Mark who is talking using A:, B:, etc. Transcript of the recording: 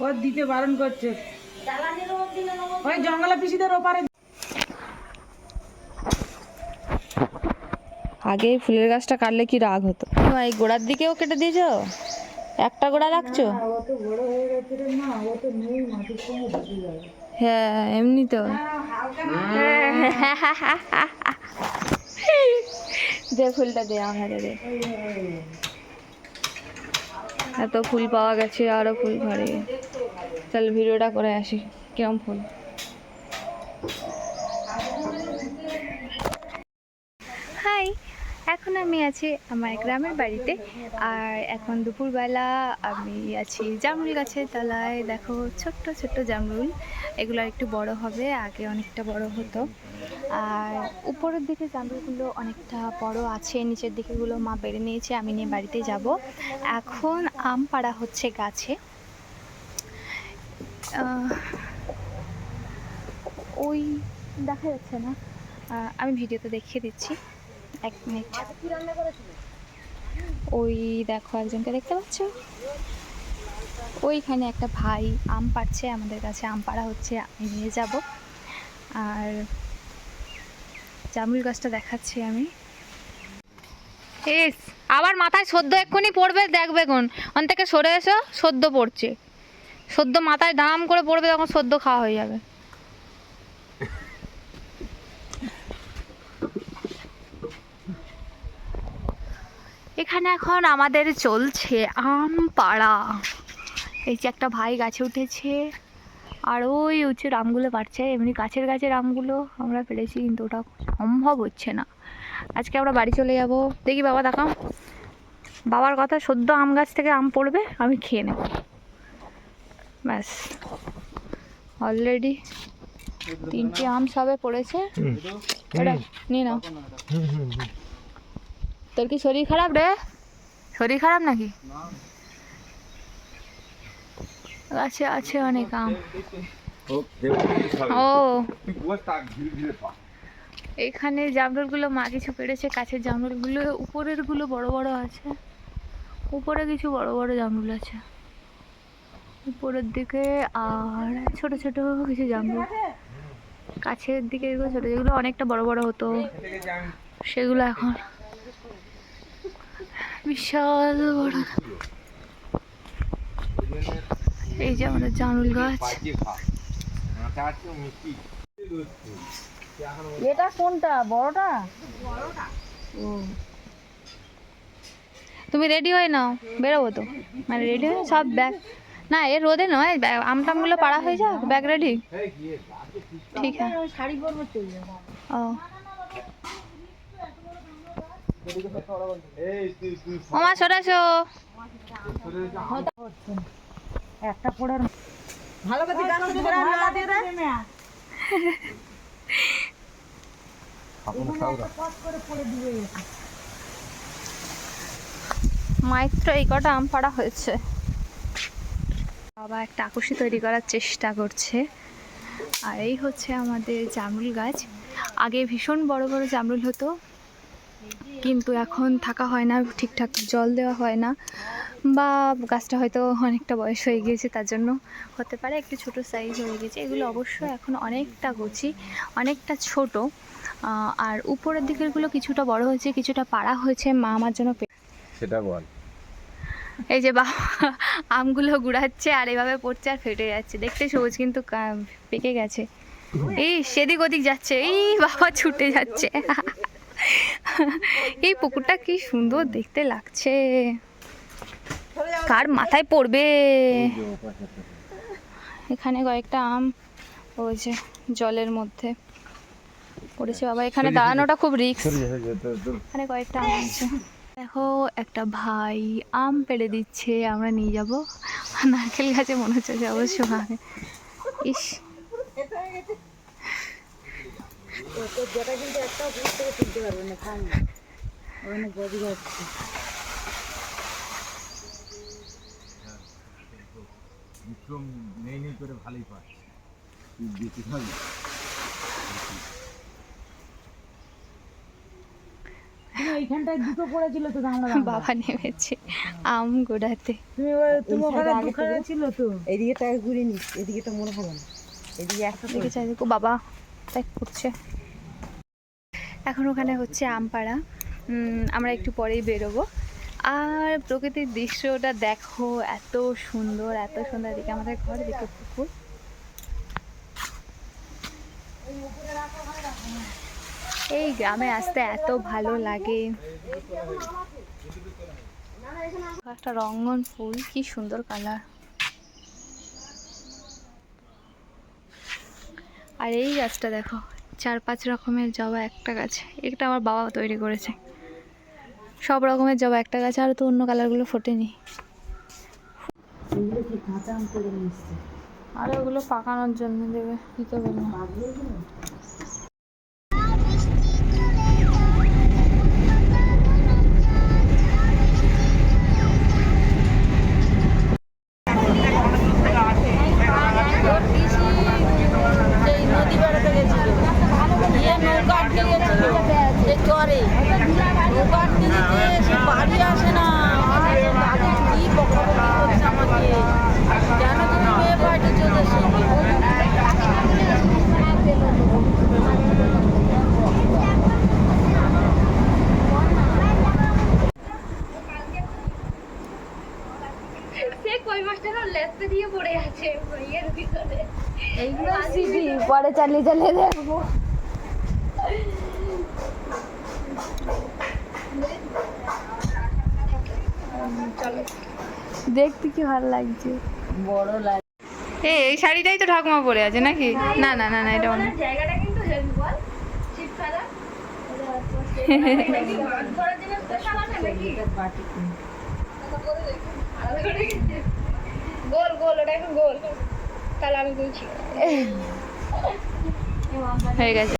A: ও দিতে বারণ করছে। ওই জঙ্গলা পিসিদের ওপারে
B: আগে ফুলের গাছটা কাটলে কি রাগ হতো? এই গোড়ার দিকেও কেটে দিয়েছ? একটা গোড়া রাখছো?
A: হয়ে
B: হ্যাঁ এমনি তো। দে ফুলটা দে আমার দে। এত ফুল পাওয়া গেছে আরও ফুল ভরে তাহলে ভিডিওটা করে আসি। কিরম ফুল হাই এখন আমি আছি আমার গ্রামের বাড়িতে। আর এখন দুপুরবেলা আমি আছি জামরুল গাছের তলায়। দেখো, ছোট্ট ছোট্ট জামরুল। এগুলো একটু বড় হবে, আগে অনেকটা বড় হতো। আর উপরের দিকে জামরুলগুলো অনেকটা বড় আছে, নিচের দিকেগুলো মা বেড়ে নিয়েছে, আমি নিয়ে বাড়িতে যাব। এখন আম পাড়া হচ্ছে গাছে। ওই দেখা যাচ্ছে না। আমি ভিডিওতে দেখিয়ে দিচ্ছি। এক মিনিট। ওই দেখো একজনকে দেখতে পাচ্ছ? ওইখানে একটা ভাই আম পাড়ছে, আমাদের কাছে আম পাড়া হচ্ছে, আমি নিয়ে যাব। আর জামরুল গাছটা দেখাচ্ছি আমি। এস আবার মাথায় সদ্য এক্ষুনি পড়বে দেখবে কোন অন থেকে সরে এসো, সদ্য পড়ছে। সদ্য মাথায় দাম করে পড়বে, তখন সদ্য খাওয়া হয়ে যাবে। এখানে এখন আমাদের চলছে আম পাড়া এই যে একটা ভাই গাছে উঠেছে আর ওই হচ্ছে আমগুলো পারছে এমনি গাছের গাছের আমগুলো আমরা পেরেছি কিন্তু ওটা সম্ভব হচ্ছে না। আজকে আমরা বাড়ি চলে যাব। দেখি বাবা দেখাও। বাবার কথা সদ্য আম গাছ থেকে আম পড়বে আমি খেয়ে নেব। ব্যাস। অলরেডি তিনটে আম সবে পড়েছে। নিয়ে নাও। তোর কি শরীর খারাপ রে? শরীর খারাপ নাকি? আছে আছে অনেক আম। ও। এখানে জামরুলগুলো মা কিছু পেড়েছে, কাছের জামরুলগুলো উপরেরগুলো বড় বড় আছে। উপরে কিছু বড় বড় জামরুল আছে। উপরের দিকে আর ছোট ছোট কিছু জামরুল। কাছের দিকে এগুলো ছোট, যেগুলো অনেকটা বড় বড় হতো, সেগুলো এখন বিশাল বড়। এই যে আমাদের জামরুল গাছ।
A: এটা কোনটা? বড়টা?
B: তুমি রেডি হয়ে নাও বেরোবো তো। মানে রেডি হয়ে সব ব্যাগ না এ রোদে নয় ব্যাগ- আম টামগুলো পাড়া হয়ে যাক ব্যাগ রেডি ঠিক আছে।
A: শাড়ি পরবো
B: ও। ওমা সরে
A: একটা পড়ার ভালো করে গাছ ধরে না দিয়ে দেয়
B: মাত্র এই কটা আম পাড়া হয়েছে। বাবা একটা আকুশি তৈরি করার চেষ্টা করছে। আর এই হচ্ছে আমাদের জামরুল গাছ। আগে ভীষণ বড় বড় জামরুল হতো। কিন্তু এখন থাকা হয় না ঠিকঠাক জল দেওয়া হয় না বা গাছটা হয়তো অনেকটা বয়স হয়ে গিয়েছে তার জন্য হতে পারে একটু ছোট সাইজ হয়ে গেছে এগুলো অবশ্যই এখন অনেকটা গুছি অনেকটা ছোট আর উপরের দিকেরগুলো কিছুটা বড় হয়েছে কিছুটা পাড়া হয়েছে মা আমার জন্য
C: সেটা বল।
B: এই যে বাবা আমগুলো গুড়াচ্ছে আর এভাবে পড়ছে আর ফেটে যাচ্ছে। দেখতে সবুজ কিন্তু পেকে গেছে। এই সেদিক ওদিক যাচ্ছে এই বাবা ছুটে যাচ্ছে। এই পুকুরটা কি সুন্দর দেখতে লাগছে। কার মাথায় পড়বে? এখানে কয়েকটা আম ওই যে জলের মধ্যে পড়েছে বাবা। এখানে দাঁড়ানোটা খুব রিস্ক। এখানে কয়েকটা আম আছে। দেখো একটা ভাই আম পেড়ে দিচ্ছে আমরা নিয়ে যাব। নারকেল গাছে মনে হচ্ছে যাব অবশ্য ভাবে ইস
A: যেটা কিন্তু একটা উপর থেকে তুলতে পারবে না খান অনেক বড় যাচ্ছে
C: বিক্রম নেই নেই করে ভালোই পাচ্ছে। তুই বেঁচে থাকবি
A: এইখানটায় দুটো পড়েছিল তো আমরা।
B: বাবা নেমেছে আম গোড়াতে।
A: তুমি ওই- তুমি ওখানে দুখানা ছিল তো।
D: এদিকে ঘুরে নিস এদিকে তো মনে হলো না। এদিকে একটা
B: দিকে চাই দেখো বাবা তাই করছে এখন ওখানে হচ্ছে আমপাড়া। আমরা একটু পরেই বেরোবো। আর প্রকৃতির দৃশ্যটা দেখো, এত সুন্দর এত সুন্দর। এদিকে আমাদের ঘর দিকে পুকুর। এই গ্রামে আসতে এত ভালো লাগে। একটা রঙ্গন ফুল, কি সুন্দর কালার। আর এই গাছটা দেখো চার পাঁচ রকমের জবা একটা গাছ। এটা আমার বাবা তৈরি করেছে। সব রকমের জবা একটা গাছ আর তো অন্য কালারগুলো ফোটেনি। আর ওগুলো পাকানোর জন্য দেবে দিতে বলব
A: পাগলে এগুলো?
D: সেই নদী বেড়াতে গেছিল গিয়ে নৌকা আটকে গেছিল এই চরে নৌকা আটকে গেছে সে বাড়ি আসে না দাদু কি বকাবকি করছে আমাকে কেন তুমি মেয়ে বাড়ি চলে
B: এইগুলো সিডি পরে চালিয়ে চালিয়ে দেখব। দেখতে কি ভালো লাগছে।
D: বড় লাগে
B: এই এই শাড়িটাই তো ঠাকুমা পরে আছে নাকি? না না না না এটা অন্য।
E: জায়গাটা কিন্তু বল শীতকালে নাকি? গোল ওটা এখন গোল। তাহলে আমি বলছি
B: হয়ে গেছে।